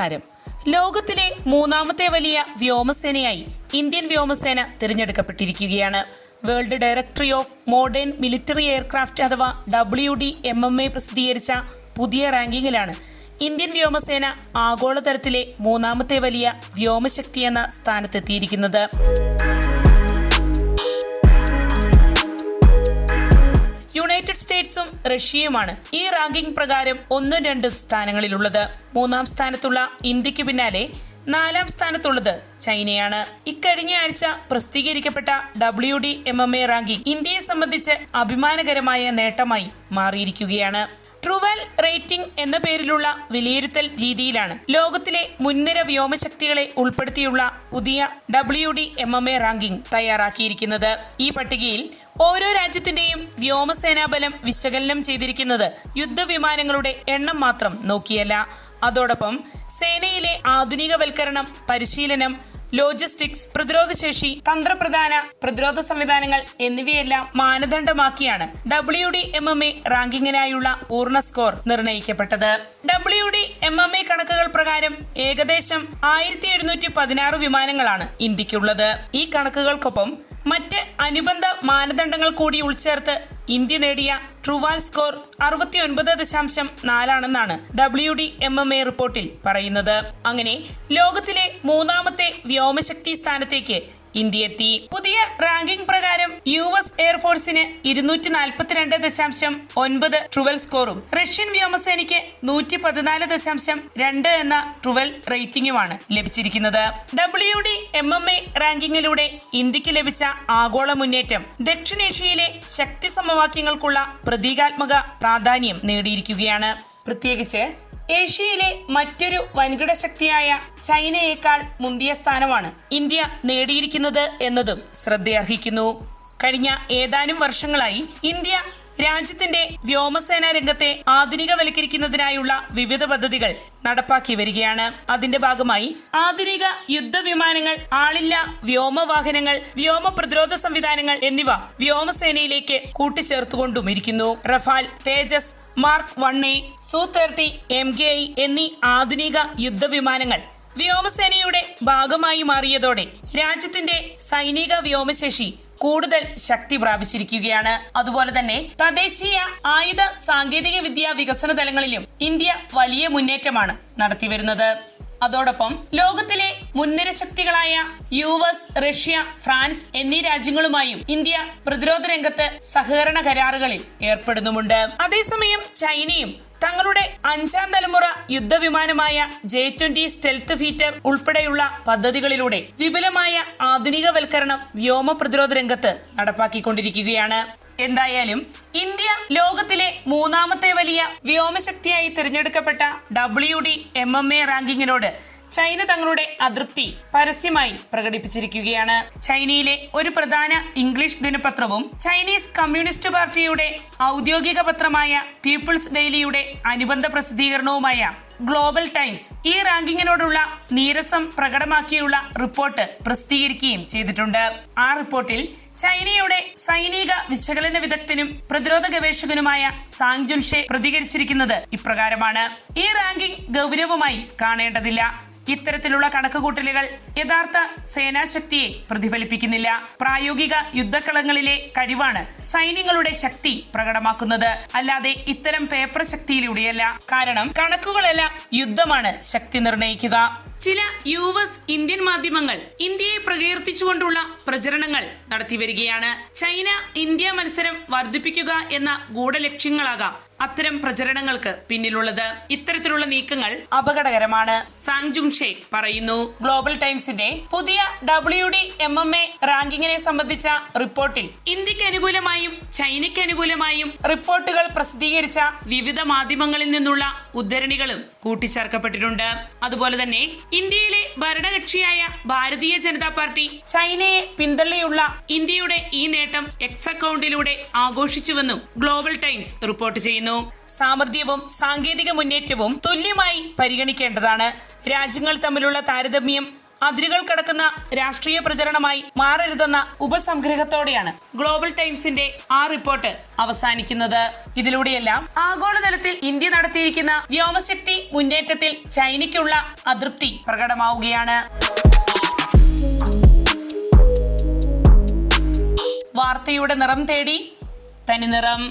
നമസ്കാരം ലോകത്തിലെ മൂന്നാമത്തെ വലിയ വ്യോമസേനയായി ഇന്ത്യൻ വ്യോമസേന തിരഞ്ഞെടുക്കപ്പെട്ടിരിക്കുകയാണ്. World directory of modern military aircraft അഥവാ W D M M A പ്രസിദ്ധീകരിച്ച പുതിയ റാങ്കിങ്ങിലാണ് ഇന്ത്യൻ വ്യോമസേന ആഗോളതലത്തിലെ മൂന്നാമത്തെ വലിയ വ്യോമശക്തി എന്ന സ്ഥാനത്തെത്തിയിരിക്കുന്നത്. സ്റ്റേറ്റ്സും റഷ്യയുമാണ് ഈ റാങ്കിംഗ് പ്രകാരം ഒന്നും രണ്ടും സ്ഥാനങ്ങളിലുള്ളത്. മൂന്നാം സ്ഥാനത്തുള്ള ഇന്ത്യയ്ക്ക് പിന്നാലെ നാലാം സ്ഥാനത്തുള്ളത് ചൈനയാണ്. ഇക്കഴിഞ്ഞ ആഴ്ച പ്രസിദ്ധീകരിക്കപ്പെട്ട W D M M A ranking ഇന്ത്യയെ സംബന്ധിച്ച് അഭിമാനകരമായ നേട്ടമായി മാറിയിരിക്കുകയാണ്. ട്രുവൽ റേറ്റിംഗ് എന്ന പേരിലുള്ള വിലയിരുത്തൽ രീതിയിലാണ് ലോകത്തിലെ മുൻനിര വ്യോമശക്തികളെ ഉൾപ്പെടുത്തിയുള്ള പുതിയ W D M M A ranking തയ്യാറാക്കിയിരിക്കുന്നത്. ഈ പട്ടികയിൽ ഓരോ രാജ്യത്തിന്റെയും വ്യോമസേനാ ബലം വിശകലനം ചെയ്തിരിക്കുന്നത് യുദ്ധവിമാനങ്ങളുടെ എണ്ണം മാത്രം നോക്കിയല്ല. അതോടൊപ്പം സേനയിലെ ആധുനികവൽക്കരണം പരിശീലനം ലോജിസ്റ്റിക്സ് പ്രതിരോധശേഷി തന്ത്രപ്രധാന പ്രതിരോധ സംവിധാനങ്ങൾ എന്നിവയെല്ലാം മാനദണ്ഡമാക്കിയാണ് W D M M A റാങ്കിങ്ങിനായുള്ള പൂർണ score നിർണയിക്കപ്പെട്ടത്. W D M M A കണക്കുകൾ പ്രകാരം ഏകദേശം ആയിരത്തി എഴുന്നൂറ്റി പതിനാറ് വിമാനങ്ങളാണ് ഇന്ത്യക്കുള്ളത് ഈ കണക്കുകൾക്കൊപ്പം മറ്റ് അനുബന്ധ മാനദണ്ഡങ്ങൾ കൂടി ഉൾച്ചേർത്ത് ഇന്ത്യ നേടിയ ട്രുവാൽ സ്കോർ അറുപത്തി ഒൻപത് ദശാംശം നാലാണെന്നാണ് W D M M A റിപ്പോർട്ടിൽ പറയുന്നത്. അങ്ങനെ ലോകത്തിലെ മൂന്നാമത്തെ വ്യോമശക്തി സ്ഥാനത്തേക്ക് ഇന്ത്യ എത്തി പുതിയ റാങ്കിംഗ് പ്രകാരം യു എസ് എയർഫോഴ്സിന് ഇരുന്നൂറ്റി നാൽപ്പത്തിരണ്ട് ദശാംശം ഒൻപത് ട്രുവൽ സ്കോറും റഷ്യൻ വ്യോമസേനയ്ക്ക് നൂറ്റി പതിനാല് ദശാംശം രണ്ട് എന്ന ട്രുവൽ റേറ്റിംഗുമാണ് ലഭിച്ചിരിക്കുന്നത്. W D M M A റാങ്കിങ്ങിലൂടെ ഇന്ത്യയ്ക്ക് ലഭിച്ച ആഗോള മുന്നേറ്റം ദക്ഷിണേഷ്യയിലെ ശക്തി സമവാക്യങ്ങൾക്കുള്ള പ്രതീകാത്മക പ്രാധാന്യം നേടിയിരിക്കുകയാണ്. പ്രത്യേകിച്ച് ഏഷ്യയിലെ മറ്റൊരു വൻകിട ശക്തിയായ ചൈനയേക്കാൾ മുന്തിയ സ്ഥാനമാണ് ഇന്ത്യ നേടിയിരിക്കുന്നത് എന്നതും ശ്രദ്ധയർഹിക്കുന്നു. കഴിഞ്ഞ ഏതാനും വർഷങ്ങളായി ഇന്ത്യ രാജ്യത്തിന്റെ വ്യോമസേനാ രംഗത്തെ ആധുനികവൽക്കരിക്കുന്നതിനായുള്ള വിവിധ പദ്ധതികൾ നടപ്പാക്കി വരികയാണ്. അതിന്റെ ഭാഗമായി ആധുനിക യുദ്ധവിമാനങ്ങൾ ആളില്ല വ്യോമവാഹനങ്ങൾ വ്യോമ പ്രതിരോധ സംവിധാനങ്ങൾ എന്നിവ വ്യോമസേനയിലേക്ക് കൂട്ടിച്ചേർത്തുകൊണ്ടും ഇരിക്കുന്നു. Rafale Tejas mark one A Su thirty M K I എന്നീ ആധുനിക യുദ്ധവിമാനങ്ങൾ വ്യോമസേനയുടെ ഭാഗമായി മാറിയതോടെ രാജ്യത്തിന്റെ സൈനിക വ്യോമശേഷി കൂടുതൽ ശക്തി പ്രാപിച്ചിരിക്കുകയാണ്. അതുപോലെ തന്നെ തദ്ദേശീയ ആയുധ സാങ്കേതിക വിദ്യാ വികസന തലങ്ങളിലും ഇന്ത്യ വലിയ മുന്നേറ്റമാണ് നടത്തിവരുന്നത്. അതോടൊപ്പം ലോകത്തിലെ മുൻനിര ശക്തികളായ യു എസ് റഷ്യ ഫ്രാൻസ് എന്നീ രാജ്യങ്ങളുമായും ഇന്ത്യ പ്രതിരോധ രംഗത്ത് സഹകരണ കരാറുകളിൽ ഏർപ്പെടുന്നുമുണ്ട്. അതേസമയം ചൈനയും തങ്ങളുടെ അഞ്ചാം തലമുറ യുദ്ധവിമാനമായ ജെ ട്വന്റി സ്റ്റെൽത്ത് ഫീറ്റർ ഉൾപ്പെടെയുള്ള പദ്ധതികളിലൂടെ വിപുലമായ ആധുനികവൽക്കരണം വ്യോമ പ്രതിരോധ രംഗത്ത് നടപ്പാക്കിക്കൊണ്ടിരിക്കുകയാണ്. എന്തായാലും ഇന്ത്യ ലോകത്തിലെ മൂന്നാമത്തെ വലിയ വ്യോമശക്തിയായി തിരഞ്ഞെടുക്കപ്പെട്ട W D M M A റാങ്കിങ്ങിനോട് China തങ്ങളുടെ അതൃപ്തി പരസ്യമായി പ്രകടിപ്പിച്ചിരിക്കുകയാണ്. ചൈനയിലെ ഒരു പ്രധാന ഇംഗ്ലീഷ് ദിനപത്രവും ചൈനീസ് കമ്മ്യൂണിസ്റ്റ് പാർട്ടിയുടെ ഔദ്യോഗിക പത്രമായ പീപ്പിൾസ് ഡെയിലിയുടെ അനുബന്ധ പ്രസിദ്ധീകരണവുമായ ഗ്ലോബൽ ടൈംസ് ഈ റാങ്കിങ്ങിനോടുള്ള നീരസം പ്രകടമാക്കിയുള്ള റിപ്പോർട്ട് പ്രസിദ്ധീകരിക്കുകയും ചെയ്തിട്ടുണ്ട്. ആ റിപ്പോർട്ടിൽ ചൈനയുടെ സൈനിക വിശകലന വിദഗ്ധനും പ്രതിരോധ ഗവേഷകനുമായ സാങ് ജുൻഷെ പ്രതികരിച്ചിരിക്കുന്നത് ഇപ്രകാരമാണ്. ഈ റാങ്കിംഗ് ഗൗരവമായി കാണേണ്ടതില്ല. ഇത്തരത്തിലുള്ള കണക്കുകൂട്ടലുകൾ യഥാർത്ഥ സേനാശക്തിയെ പ്രതിഫലിപ്പിക്കുന്നില്ല. പ്രായോഗിക യുദ്ധക്കളങ്ങളിലെ കഴിവാണ് സൈന്യങ്ങളുടെ ശക്തി പ്രകടമാക്കുന്നത്. അല്ലാതെ ഇത്തരം പേപ്പർ ശക്തിയിലൂടെയല്ല. കാരണം കണക്കുകളെല്ലാം യുദ്ധമാണ് ശക്തി നിർണയിക്കുക ചില യു എസ് ഇന്ത്യൻ മാധ്യമങ്ങൾ ഇന്ത്യയെ പ്രകീർത്തിച്ചുകൊണ്ടുള്ള പ്രചരണങ്ങൾ നടത്തിവരികയാണ്. ചൈന ഇന്ത്യ മത്സരം വർദ്ധിപ്പിക്കുക എന്ന ഗൂഢലക്ഷ്യങ്ങളാകാം അത്തരം പ്രചരണങ്ങൾക്ക് പിന്നിലുള്ളത്. ഇത്തരത്തിലുള്ള നീക്കങ്ങൾ അപകടകരമാണ്. സാങ്ജുങ് ഷേഖ് പറയുന്നു ഗ്ലോബൽ ടൈംസിന്റെ പുതിയ W D M M A റാങ്കിങ്ങിനെ സംബന്ധിച്ച റിപ്പോർട്ടിൽ ഇന്ത്യയ്ക്ക് അനുകൂലമായും ചൈനയ്ക്ക് അനുകൂലമായും റിപ്പോർട്ടുകൾ പ്രസിദ്ധീകരിച്ച വിവിധ മാധ്യമങ്ങളിൽ നിന്നുള്ള ഉദ്ധരണികളും കൂട്ടിച്ചേർക്കപ്പെട്ടിട്ടുണ്ട്. അതുപോലെ തന്നെ ഇന്ത്യയിലെ ഭരണകക്ഷിയായ ഭാരതീയ ജനതാ പാർട്ടി ചൈനയെ പിന്തള്ളിയുള്ള ഇന്ത്യയുടെ ഈ നേട്ടം എക്സ് അക്കൗണ്ടിലൂടെ ആഘോഷിച്ചുവെന്നും ഗ്ലോബൽ ടൈംസ് റിപ്പോർട്ട് ചെയ്യുന്നു. സാമർഥ്യവും സാങ്കേതിക മുന്നേറ്റവും തുല്യമായി പരിഗണിക്കേണ്ടതാണ്. രാജ്യങ്ങൾ തമ്മിലുള്ള താരതമ്യം അതിരുകൾ കടക്കുന്ന രാഷ്ട്രീയ പ്രചരണമായി മാറരുതെന്ന ഉപസംഗ്രഹത്തോടെയാണ് ഗ്ലോബൽ ടൈംസിന്റെ ആ റിപ്പോർട്ട് അവസാനിക്കുന്നത്. ഇതിലൂടെയെല്ലാം ആഗോളതലത്തിൽ ഇന്ത്യ നടത്തിയിരിക്കുന്ന വ്യോമശക്തി മുന്നേറ്റത്തിൽ ചൈനയ്ക്കുള്ള അതൃപ്തി പ്രകടമാവുകയാണ്. വാർത്തയുടെ നിറം തേടി തനി നിറം.